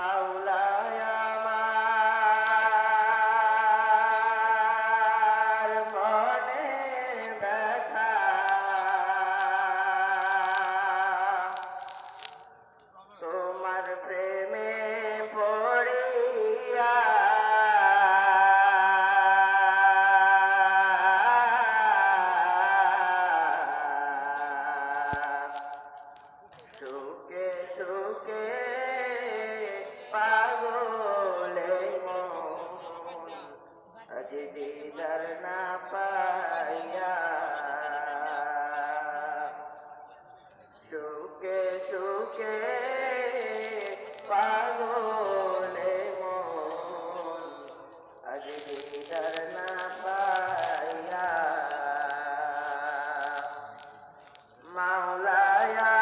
مولانا দিদার না মাওলায়া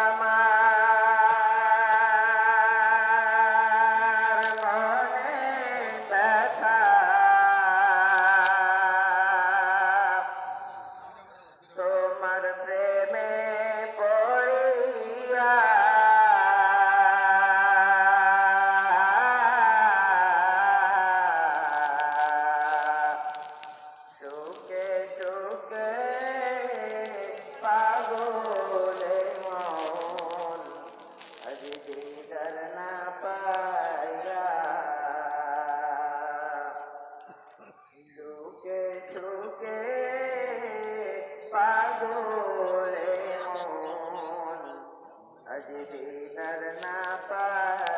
মনে মন আজ দিদার না পায়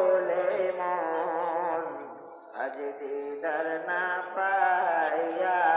সাজদিদার না পাইয়া